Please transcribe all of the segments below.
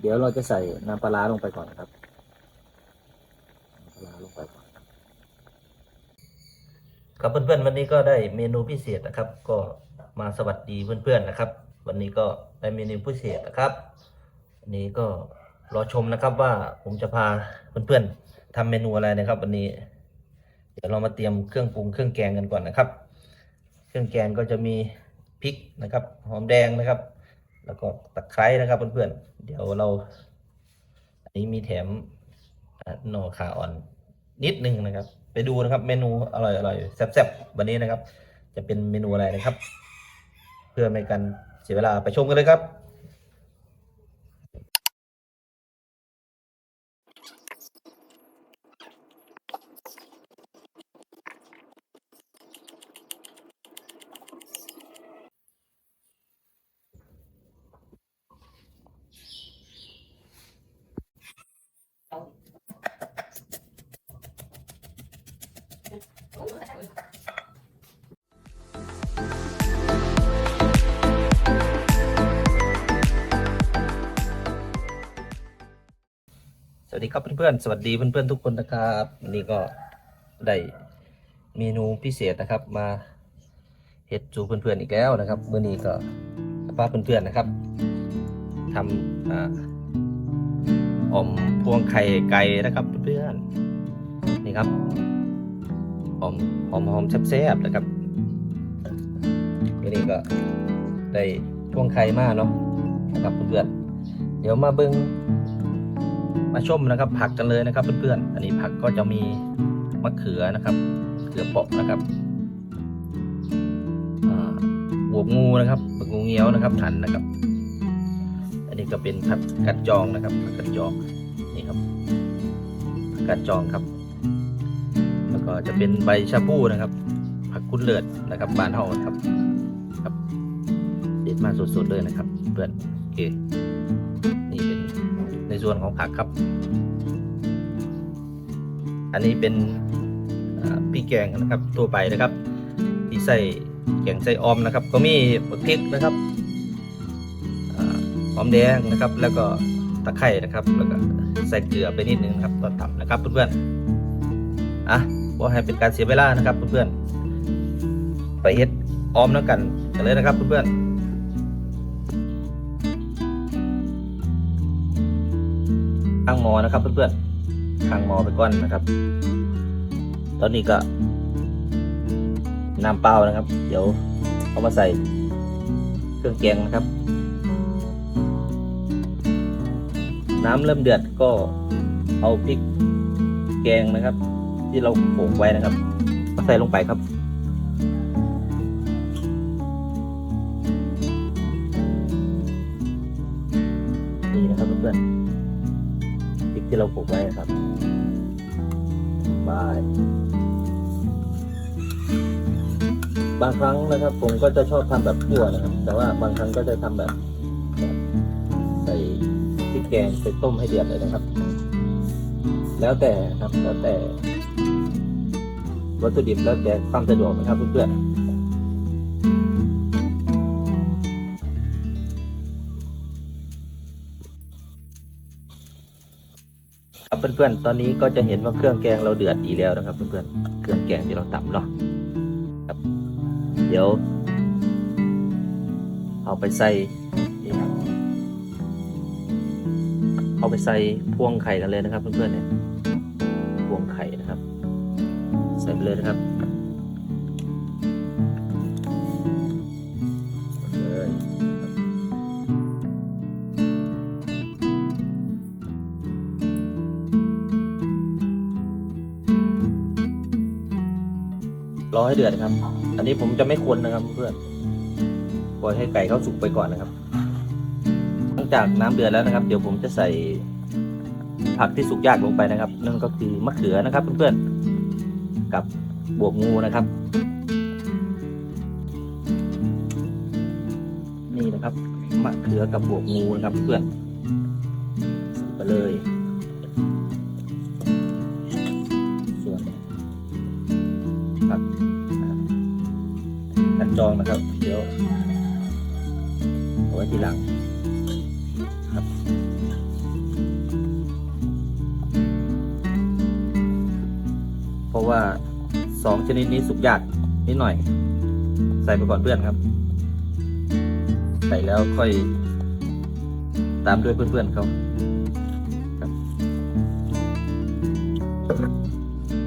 เดี๋ยวเราจะใส่น้ำปลาร้าลงไปก่อนนะครับน้ำปลาร้าลงไปก่อนครับเพื่อนๆวันนี้ก็ได้เมนูพิเศษนะครับ ก็มาสวัสดีเพื่อนๆนะครับ วันนี้ก็ได้เมนูพิเศษนะครับวันนี้ก็รอชมนะครับว่าผมจะพาเพื่อนๆทำเมนูอะไรนะครับ วันนี้ เดี๋ยวเรามาเตรียมเครื่องปรุงเครื่องแกงกันก่อนนะครับ เครื่องแกงก็จะมีพริกนะครับ หอมแดงนะครับ แล้วก็ตะไคร้นะครับเพื่อนๆ เดี๋ยวเรา อันนี้มีแถมอ่าหน่อขาอ่อนนิดนึงนะครับ ไปดูนะครับ เมนูอร่อยๆแซ่บๆวันนี้นะครับ จะเป็นเมนูอะไรนะครับ เพื่อไม่กันเสียเวลาไปชมกันเลยครับ สวัสดีครับเพื่อนๆ สวัสดีเพื่อนๆทุกคนนะครับวันนี้ก็ได้เมนูพิเศษนะครับมาเฮ็ดจูเพื่อนๆอีกแล้วนะครับเมื่อนี้ก็พาเพื่อนๆนะครับทำอ่อมพวงไข่ไก่นะครับเพื่อนๆนี่ครับออมหอมหอมแซ่บๆนะครับวันนี้ก็ได้พวงไข่มาเนาะนะครับเพื่อนๆเดี๋ยวมาเบิ้ง มาชมนะครับ ผักกันเลยนะครับเพื่อนๆ อันนี้ผักก็จะมีมะเขือนะครับเขือเปาะนะครับบวบงูนะครับบวบงูเงี้ยวนะครับหันนะครับ อันนี้ก็เป็นผักกัดจองนะครับผักกัดจองนี่ครับผักกัดจองครับ แล้วก็จะเป็นใบชะพูนะครับ ผักคุ้นเลือดนะครับบานเฮาครับครับ เด็ดมาสดๆเลยนะครับ เพื่อนโอเค ส่วนของผักครับ อันนี้เป็นพริกแกงนะครับทั่วไปนะครับ ที่ใส่แกงใส่ออมนะครับ ก็มีพริกนะครับหอมแดงนะครับ แล้วก็ตะไคร่นะครับ แล้วก็ใส่เกลือไปนิดนึงครับตอนทำนะครับเพื่อนๆอะก็ให้เป็นการเสียเวลานะครับเพื่อนๆไปเฮ็ดออมแล้วกันกันเลยนะครับเพื่อนๆางหมอนะครับเพื่อนๆข้างหมอไปก่อนนะครับ ตอนนี้ก็น้ำเปล่านะครับ เดี๋ยวเอามาใส่เครื่องแกงนะครับ น้ำเริ่มเดือดก็เอาพริกแกงนะครับ ที่เราโขกไว้นะครับมาใส่ลงไปครับนี่นะครับเพื่อนๆ ที่เราปลูกไว้ครับบายบางครั้งนะครับ ผมก็จะชอบทำแบบขั่วนะครับ แต่ว่าบางครั้งก็จะทำแบบแบบ ใส่พริกแกงใส่ต้มให้เดือดเลยนะครับ แล้วแต่ครับแล้วแต่ วัตถุดิบแล้วแต่ความสะดวกนะครับเพื่อนๆ ครับเพื่อนๆ ตอนนี้ก็จะเห็นว่าเครื่องแกงเราเดือดอีแล้วนะครับ เพื่อนๆ เครื่องแกงที่เราตำเนาะครับ เดี๋ยว เอาไปใส่นี่ครับเอาไปใส่พวงไข่กันเลยนะครับ เพื่อนๆเนี่ยพวงไข่นะครับ ใส่ไปเลยนะครับ ดือดครับ อันนี้ผมจะไม่คนนะครับเพื่อนปล่อยให้ไก่เขาสุกไปก่อนนะครับหลังจากน้ำเดือดแล้วนะครับ เดี๋ยวผมจะใส่ผักที่สุกยากลงไปนะครับ นั่นก็คือมะเขือนะครับเพื่อนๆกับบวบงูนะครับ นี่นะครับมะเขือกับบวบงูนะครับเพื่อนใส่ไปเลยส่วนครัก จองนะครับ เดี๋ยวเอาไว้ทีหลังครับเพราะว่าสองชนิดนี้สุกยากนิดหน่อย ใส่ไปก่อนเพื่อนครับ ใส่แล้วค่อยตามด้วยเพื่อนๆเขาครับ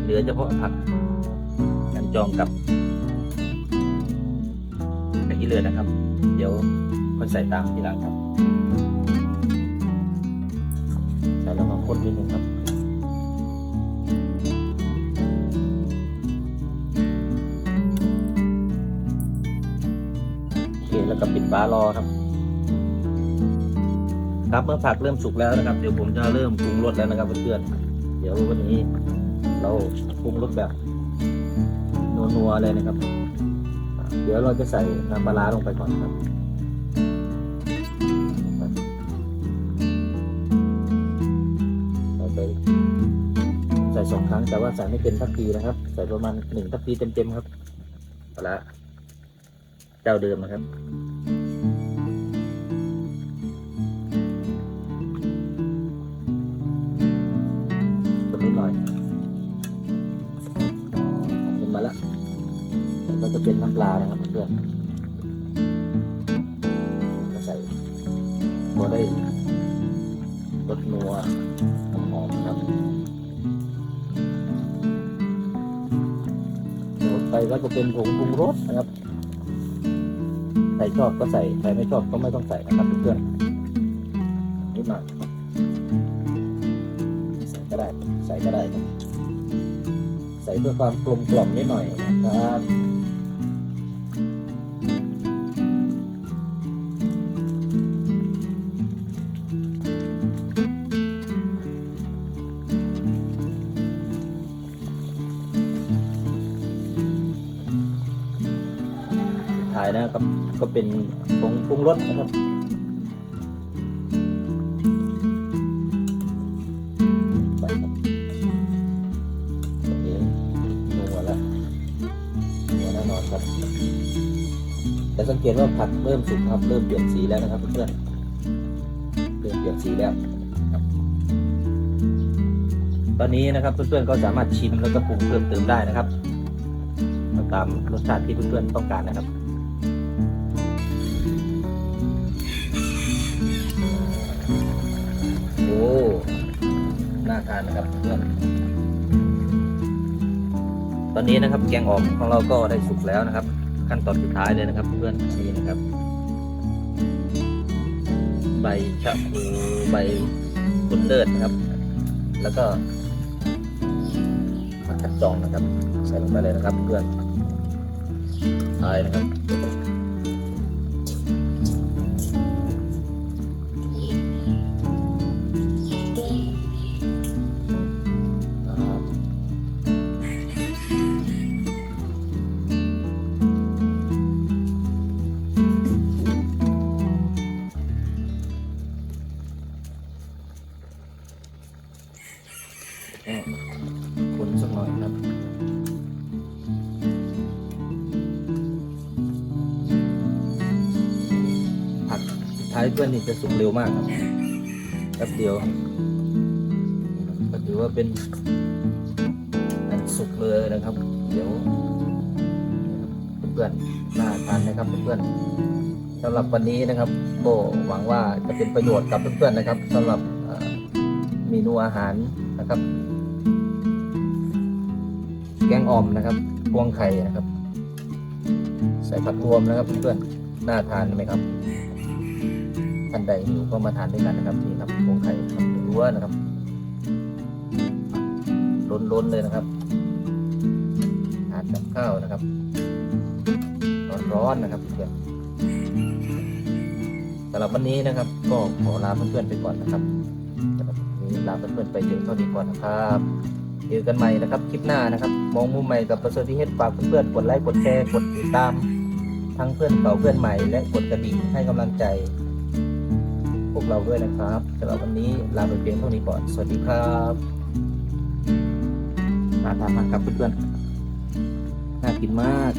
เหลือเฉพาะผักกันจองกับ นี้เลยนะครับ เดี๋ยวค่อยใส่ตามทีหลังครับใส่แล้วก็คนนิดนึงครับโอเคแล้วก็ปิดฝารอครับ ครับเมื่อผักเริ่มสุกแล้วนะครับ เดี๋ยวผมจะเริ่มปรุงรสแล้วนะครับเพื่อนๆเดี๋ยววันนี้เราปรุงรสแบบนัวๆเลยนะครับ เดี๋ยวเราจะใส่น้ำปลาร้าลงไปก่อนครับใส่ไปใส่สองครั้งแต่ว่าใส่ไม่เต็มทัพพีนะครับ ใส่ประมาณหนึ่งทัพพีเต็มๆครับเอาละเจ้าเดิมนะครับคนนิดหน่อย เป็นน้ำปลานะครับเพื่อนก็ใส่พอได้รสนัวหอมๆครับเดี๋ยวไปก็จะเป็นผงปรุงรสนะครับ ใครชอบก็ใส่ ใครไม่ชอบก็ไม่ต้องใส่นะครับเพื่อนนิดหน่อยใส่ก็ได้ ใส่ก็ได้ ใส่เพื่อความกลมกล่อมนิดหน่อยนะครับ นะครับ ก็เป็นผงปรุงรสนะครับไปครับโอเคนัวแล้วนัวแน่นอนครับแต่สังเกตว่าผักเริ่มสุกครับเริ่มเปลี่ยนสีแล้วนะครับเพื่อนๆเริ่มเปลี่ยนสีแล้ว ตอนนี้นะครับเพื่อนๆก็สามารถชิมแล้วก็ปรุงเพิ่มเติมได้นะครับ ตามรสชาติที่เพื่อนๆต้องการนะครับ น่าทานนะครับเพื่อนตอนนี้นะครับแกงอ่อมของเราก็ได้สุกแล้วนะครับ ขั้นตอนสุดท้ายเลยนะครับ เพื่อนนี่นะครับ ใบชะพูใบบุญเลิศนะครับ แล้วก็ผักกัดจองนะครับ ใส่ลงไปเลยนะครับ เพื่อนท้ายนะครับ คนสักหน่อยครับผักท้ายเพื่อนนี่จะสุกเร็วมากครับแป๊บเดียวก็ถือว่าเป็นอันสุกเลยนะครับ เดี๋ยวเพื่อนๆน่าทานนะครับเพื่อนๆสำหรับวันนี้นะครับก็หวังว่าจะเป็นประโยชน์กับเพื่อนๆนะครับสำหรับเมนูอาหารนะครับ แกงอ่อมนะครับพวงไข่นะครับ ใส่ผักรวมนะครับเพื่อนๆน่าทานไหมครับท่านใดหิวก็มาทานด้วยกันนะครับนี่ครับพวงไข่ครับรั้วนะครับล้นๆเลยนะครับทานกับข้าวนะครับ ร้อนๆนะครับเพื่อนสำหรับวันนี้นะครับ ก็ขอลาเพื่อนๆไปก่อนนะครับสำหรับวันนี้ลาเพื่อนๆไปเพียงเท่านี้ก่อนนะครับ จอกันใหม่นะครับคลิปหน้านะครับ มองมุมใหม่กับประเสริฐที่เฮ็ดฝากเพื่อนๆกดไลค์กดแชร์กดติดตาม ทั้งเพื่อนเก่าเพื่อนใหม่และกดกระดิ่งให้กำลังใจ พวกเราด้วยนะครับสำหรับวันนี้ลาไปเพียงเท่านี้ก่อนสวัสดีครับมาทานมากครับเพื่อนๆน่ากินมาก